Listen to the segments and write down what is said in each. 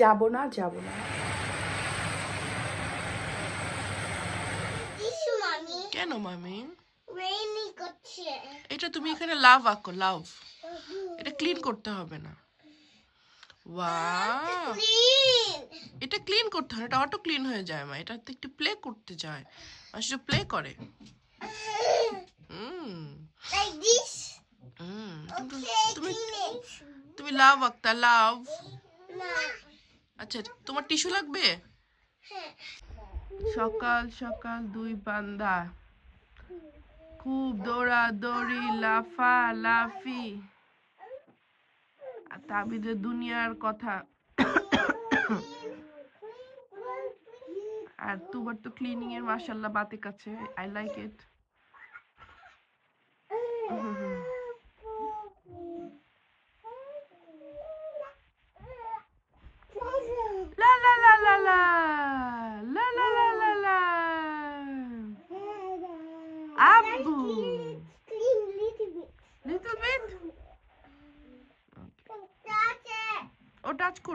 যাব না যাব না। কেন মামি রেইনি করছে। এটা তুমি এখানে লাভ আঁকো লাভ এটা ক্লিন করতে হবে না। ওয়াও এটা ক্লিন করতে হয় না, এটা অটো ক্লিন হয়ে যায় মা। এটা তো একটু প্লে করতে যায়। মানুষ প্লে করে। হুম হুম তুমি তুমি লাভ আঁকতা লাভ না আচ্ছা তোমার টিস্যু লাগবে? সকাল সকাল দুই বান্দা। খুব দৌড়া দৌড়ি লাফা। লাফি তাবিদের দুনিয়ার কথা। আর তোমার তো ক্লিনিং এর মাশাল্লাহ বাতে কাছে আই লাইক ইট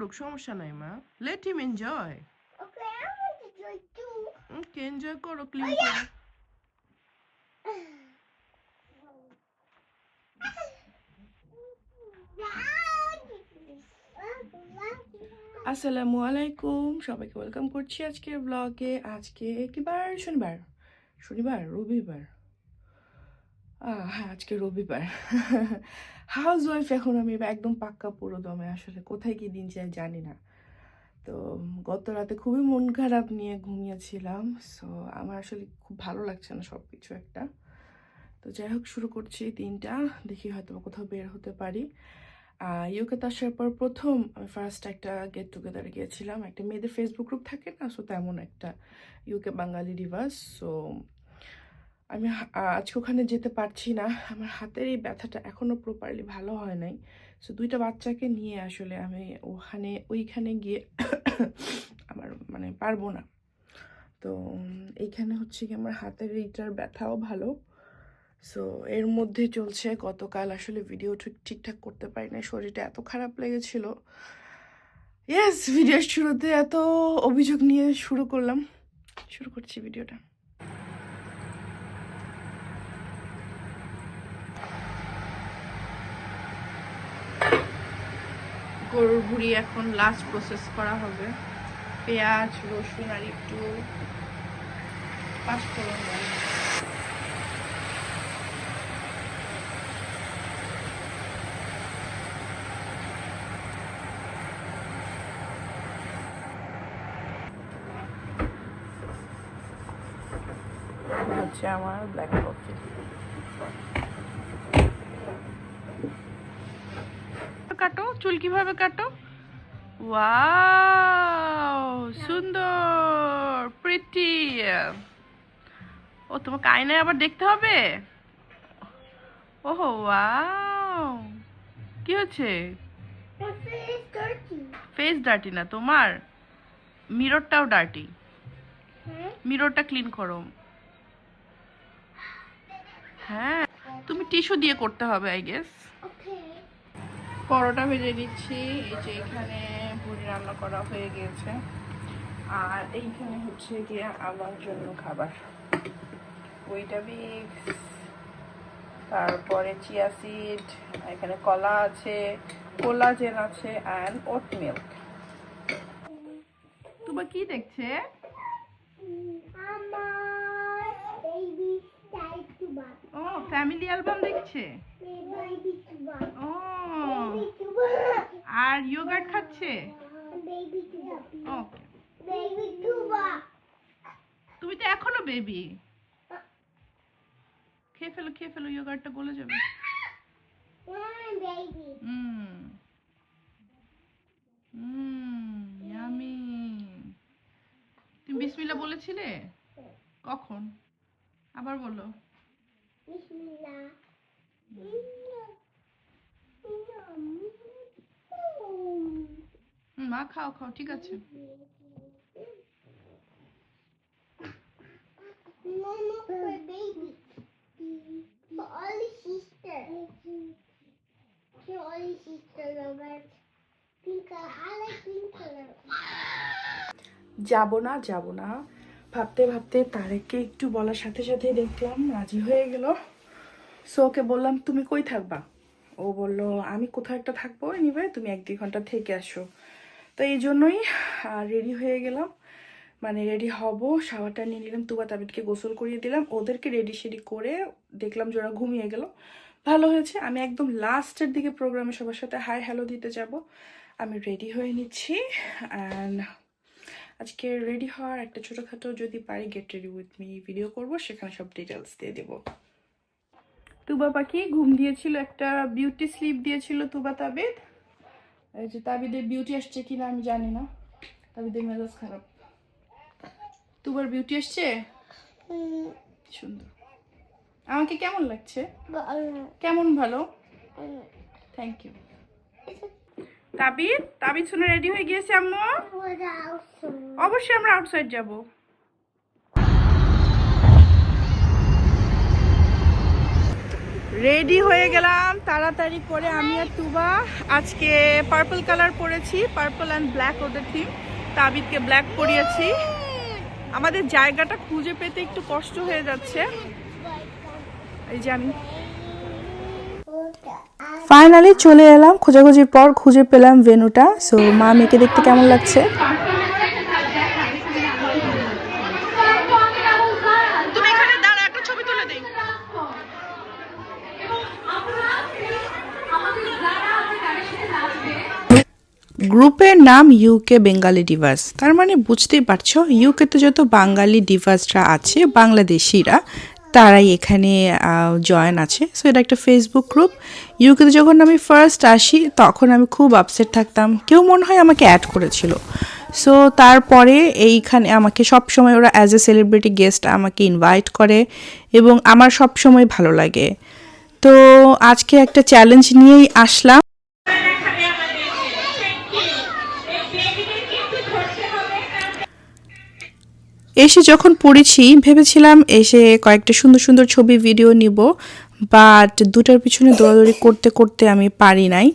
করুক সমস্যা নাই মা। Let him enjoy Okay, I want to try too. Okay enjoy করো ক্লিন করো আসসালামু আলাইকুম সবাইকে ওয়েলকাম করছি আজকের ব্লগে আজকে কি বার? শনিবার। শনিবার রবিবার। আজকে রবিবার। হাউস ওয়াইফ এখন আমি একদম পাক্কা পুরো দমে। আসলে কোথায় কি দিন যায় জানি না। তো গত রাতে খুবই মন খারাপ নিয়ে ঘুমিয়েছিলাম। সো আমার আসলে খুব ভালো লাগছে না সব কিছু একটা। তো যাই হোক, শুরু করছি দিনটা। দেখি হয়তো কোথাও বের হতে পারি। ইউকেতে আসার পর প্রথম আমি ফার্স্ট একটা গেট টুগেদারে গিয়েছিলাম। একটা মেয়েদের ফেসবুক গ্রুপ থাকে না? সো তেমন একটা ইউকে বাঙালি রিভার্স সো আমি আজকে ওখানে যেতে পারছি না। আমার হাতের এই ব্যথাটা এখনও প্রপারলি ভালো হয় নাই। সো দুইটা বাচ্চাকে নিয়ে আসলে আমি ওখানে, ওইখানে গিয়ে আমার মানে পারব না। তো, এইখানে হচ্ছে কি আমার হাতের এইটার ব্যথাও ভালো। সো এর মধ্যে চলছে গতকাল আসলে ভিডিও ঠিক, ঠিকঠাক করতে পারি না শরীরটা এত খারাপ লেগেছিল। ইয়েস ভিডিওর শুরুতে এত অভিযোগ নিয়ে শুরু করলাম। শুরু করছি ভিডিওটা গরুর ভুড়ি এখন লাস্ট প্রসেস করা হবে। পেঁয়াজ, রসুন আর একটু পাঁচফোড়ন হচ্ছে আমার ব্ল্যাক কফি কাটো? চুল কীভাবে কাটো? সুন্দর প্রিটি ও, তোমাকে আয়নায় আবার দেখতে হবে? ওহো, ওয়াও। কি হচ্ছে. ফেস ডার্টি না, তোমার? মিররটাও ডার্টি? মিররটা ক্লিন করো। হ্যাঁ তুমি টিস্যু দিয়ে করতে হবে আই গেস Okay. পরোটা ভেজে দিচ্ছি এই যে এখানে পুরি রান্না করা হয়ে গিয়েছে আর এইখানে হচ্ছে গিয়ে আমার জন্য খাবার ওইটা বিক্স তারপরে চিয়া সিড এখানে কলা আছে কোলাজেন আছে অ্যান্ড ওট মিল্ক তোমার কি দেখছে. ও ফ্যামিলি অ্যালবাম দেখছে. ও. আর ইয়োগার্ট খাচ্ছে? ওকে. তুমি তো এখনও বেবি খেয়ে ফেলো খেয়ে ফেলো ইয়োগার্টটা গলে যাবে. হুম হুম ইয়ামি তুমি বিসমিল্লাহ বলেছিলে? কখন? আবার বলো। Bismillah. হুম, মা খাও খাও ঠিক আছে Mama for baby. For all sister. For all sister, Robert. Pink color. I like pink color. যাব না যাব না ভাবতে ভাবতে তারেককে একটু বলার সাথে সাথে দেখলাম রাজি হয়ে গেল সো ওকে বললাম তুমি কই থাকবা ও বলল আমি কোথাও একটা থাকব নিবে তুমি এক দুই ঘণ্টা থেকে আসো তো এই জন্যই রেডি হয়ে গেলাম। মানে রেডি হব, শাওয়ারটা নিয়ে নিলাম, তুবা তাবিদকে গোসল করিয়ে দিলাম। ওদেরকে রেডি শেডি করে দেখলাম যে ওরা ঘুমিয়ে গেল। ভালো হয়েছে, আমি একদম লাস্টের দিকে প্রোগ্রামে সবার সাথে হাই হ্যালো দিতে যাব। আমি রেডি হয়ে নিচ্ছি। অ্যান্ড আজকে রেডি হওয়ার একটা ছোটোখাটো যদি পারি get ready with me video করব, সেখানে সব ডিটেলস দিয়ে দেবো। তুবা পাখি, ঘুম দিয়েছিল একটা বিউটি স্লিপ দিয়েছিল তুবা তাবিদ এই যে তাবিদের বিউটি আসছে কিনা আমি জানি না তাবিদের মেজাজ খারাপ তুবার বিউটি আসছে সুন্দর আমাকে কেমন লাগছে? কেমন ভালো? Thank you তাবিদ? তাবিদ শুনে রেডি হয়ে গিয়েছে আম্মু? অবশ্যই আমরা আউটসাইড যাব। রেডি হয়ে গেলাম, তাড়াতাড়ি করে আমি আর তুবা আজকে পার্পল কালার পরেছি পার্পল অ্যান্ড ব্ল্যাক ওদের থিম তাবিদকে ব্ল্যাক পরিয়েছি। আমাদের জায়গাটা খুঁজে পেতে একটু কষ্ট হয়ে যাচ্ছে। এই যে আমি। ফাইনালি চলে এলাম, খোঁজাখুঁজির পর খুঁজে পেলাম ভেনুটা সো মা মেয়েকে দেখতে কেমন লাগছে তুমি এখানে দাঁড়া একটা ছবি তুলে দেই গ্রুপের নাম ইউকে বেঙ্গালি ডিভাস তার মানে বুঝতেই পারছ ইউকেতে যত বাঙালি ডিভাসরা আছে, বাংলাদেশিরা, তারাই এখানে জয়েন আছে। সো এটা একটা ফেসবুক গ্রুপ ইউকেতে যখন আমি ফার্স্ট আসি, তখন আমি খুব আপসেট থাকতাম। কেউ মনে হয় আমাকে অ্যাড করেছিল। সো তারপরে এইখানে আমাকে সব সময় ওরা অ্যাজ এ সেলিব্রিটি গেস্ট আমাকে ইনভাইট করে এবং আমার সব সময় ভালো লাগে। তো আজকে একটা চ্যালেঞ্জ নিয়েই আসলাম। এসে যখন পড়েছি, ভেবেছিলাম এসে কয়েকটা সুন্দর সুন্দর ছবি ভিডিও নিব বাট দুটার পিছনে দৌড়াদৌড়ি করতে করতে আমি পারি নাই।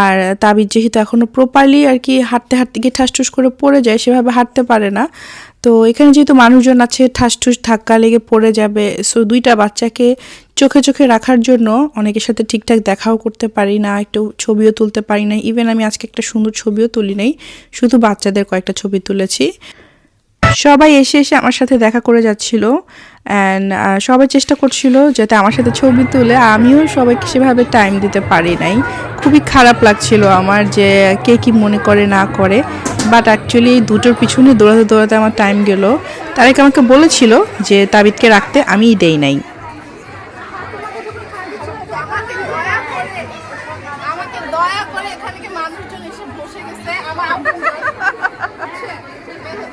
আর তাবিজ যেহেতু এখনও প্রপারলি আর কি হাঁটতে হাঁটতে গিয়ে ঠাসঠুস করে পড়ে যায়, সেভাবে হাঁটতে পারে না। তো এখানে যেহেতু মানুষজন আছে, ঠাসঠুস ধাক্কা লেগে পড়ে যাবে সো দুইটা বাচ্চাকে চোখে চোখে রাখার জন্য অনেকের সাথে ঠিকঠাক দেখাও করতে পারি না, একটু ছবিও তুলতে পারি না। ইভেন আমি আজকে একটা সুন্দর ছবিও তুলি নাই, শুধু বাচ্চাদের কয়েকটা ছবি তুলেছি। সবাই এসে এসে আমার সাথে দেখা করে যাচ্ছিল। অ্যান্ড সবাই চেষ্টা করছিল যাতে আমার সাথে ছবি তুলে। আমিও সবাইকে সেভাবে টাইম দিতে পারি নাই। খুবই খারাপ লাগছিল আমার যে কে কি মনে করে, না করে। বাট অ্যাকচুয়ালি দুটোর পিছনে দৌড়াতে দৌড়াতে আমার টাইম গেল। তারেক আমাকে বলেছিল যে, তাবিদকে রাখতে আমি দেই নাই।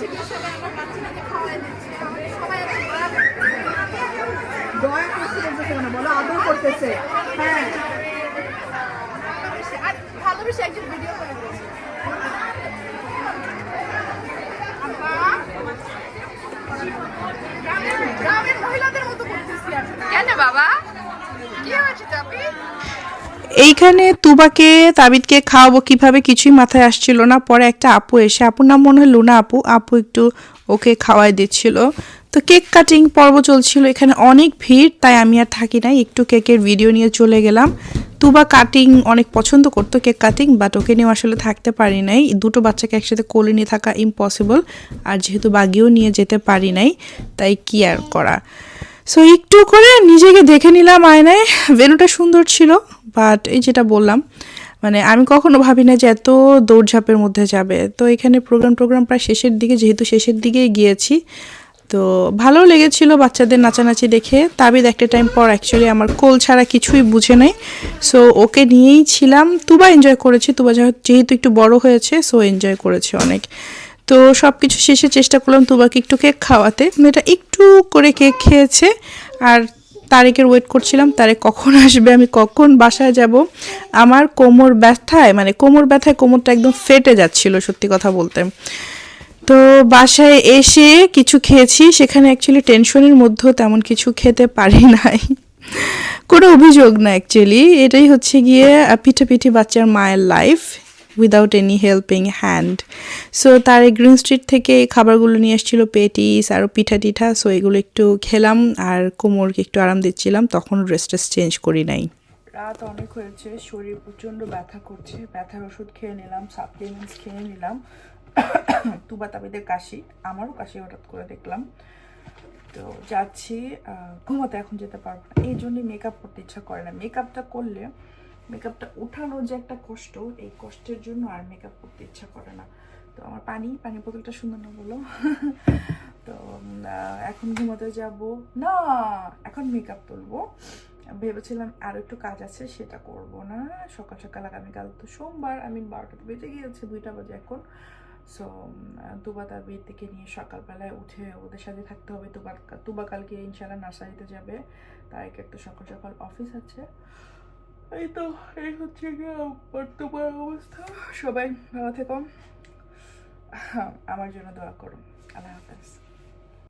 এই হচ্ছে কি আমার বাচ্চাটাকে খাওয়াই দিচ্ছে সবাই আছে দয়া করছে না বলো আদর করতেছে। হ্যাঁ। আর ভালোবেসে একজন ভিডিও করে গ্রামের- গ্রামের মহিলাদের মতো করতেছি কেন বাবা? কি হয়েছে চাপি এইখানে তুবাকে, তাবিদকে খাওয়াবো কীভাবে কিছুই মাথায় আসছিল না। পরে একটা আপু এসে, আপুর নাম মনে হয় লুনা আপু আপু একটু ওকে খাওয়াই দিচ্ছিল। তো কেক কাটিং পর্ব চলছিল, এখানে অনেক ভিড়, তাই আমি আর থাকি নাই, একটু কেকের ভিডিও নিয়ে চলে গেলাম। তুবা কাটিং অনেক পছন্দ করতো কেক কাটিং বাট ওকে নিয়ে আসলে থাকতে পারি নাই। দুটো বাচ্চাকে একসাথে কোলে নিয়ে থাকা ইম্পসিবল আর যেহেতু বাগিও নিয়ে যেতে পারি নাই, তাই কি আর করা? সো একটু করে নিজেকে দেখে নিলাম আয়নায়। ভেনুটা সুন্দর ছিল বাট এই যেটা বললাম মানে আমি কখনো ভাবি না যে এত দৌড়ঝাঁপের মধ্যে যাবে। তো এখানে প্রোগ্রাম টোগ্রাম প্রায় শেষের দিকে, যেহেতু শেষের দিকেই গিয়েছি, তো ভালো লেগেছিল বাচ্চাদের নাচানাচি দেখে। তাবিদ একটা টাইম পর অ্যাকচুয়ালি আমার কোল ছাড়া কিছুই বুঝে নাই। সো ওকে নিয়েই ছিলাম। তুবা এনজয় করেছি, তুবা যেহেতু- যেহেতু একটু বড় হয়েছে সো এনজয় করেছে অনেক। তো সব কিছু শেষে চেষ্টা করলাম তুবাকে একটু কেক খাওয়াতে। মেয়েটা একটু করে কেক খেয়েছে, আর তারেকের ওয়েট করছিলাম তারেক কখন আসবে, আমি কখন বাসায় যাব। আমার কোমর ব্যথায় মানে কোমর ব্যথায় কোমরটা একদম ফেটে যাচ্ছিল সত্যি কথা বলতে। তো বাসায় এসে কিছু খেয়েছি, সেখানে অ্যাকচুয়ালি টেনশনের মধ্যেও তেমন কিছু খেতে পারি নাই। কোনো অভিযোগ না অ্যাকচুয়ালি এটাই হচ্ছে গিয়ে পিঠে পিঠে বাচ্চার মায়ের life without any helping hand so তার গ্রিন স্ট্রিট থেকে খাবারগুলো নিয়ে এসেছিল পেটিস, আর পিঠা টিঠা সো এগুলো একটু খেলাম আর কোমরকে একটু আরাম দিচ্ছিলাম, তখন ড্রেসটা চেঞ্জ করি নাই। রাত অনেক হয়েছে, শরীর প্রচণ্ড ব্যথা করছে, ব্যথার ওষুধ খেয়ে নিলাম সাপ্লিমেন্টস খেয়ে নিলাম। তুবা তাবিদের কাশি, আমারও কাশি হঠাৎ করে দেখলাম। তো যাচ্ছি ঘুমাতে এখন যেতে পারব না, এই জন্যই মেকআপ করতে ইচ্ছা করে না। মেকআপটা করলে মেকআপটা উঠানো যে একটা কষ্ট, এই কষ্টের জন্য আর মেকআপ করতে ইচ্ছা করে না। তো আমার পানি পানি বোতলটা সুন্দর না বলো। তো এখন ঘুমোতে যাব। না, এখন মেকআপ তুলবো। ভেবেছিলাম আরও একটু কাজ আছে, সেটা করব না। সকাল সকাল আগামীকাল তো সোমবার আমি বারোটাতে বেজে গিয়েছে, দুইটা বাজে এখন। সো তুবা তার বিয়ের থেকে নিয়ে সকালবেলায় উঠে ওদের সাথে থাকতে হবে। তুবা তুবা কালকে ইনশাল্লাহ নার্সারিতে যাবে। তার এক একটা সকাল সকাল অফিস আছে। এই তো, এই হচ্ছে বর্তমান অবস্থা। সবাই ভালো থেকো। আমার জন্য দোয়া করুন আল্লাহ হাফেজ।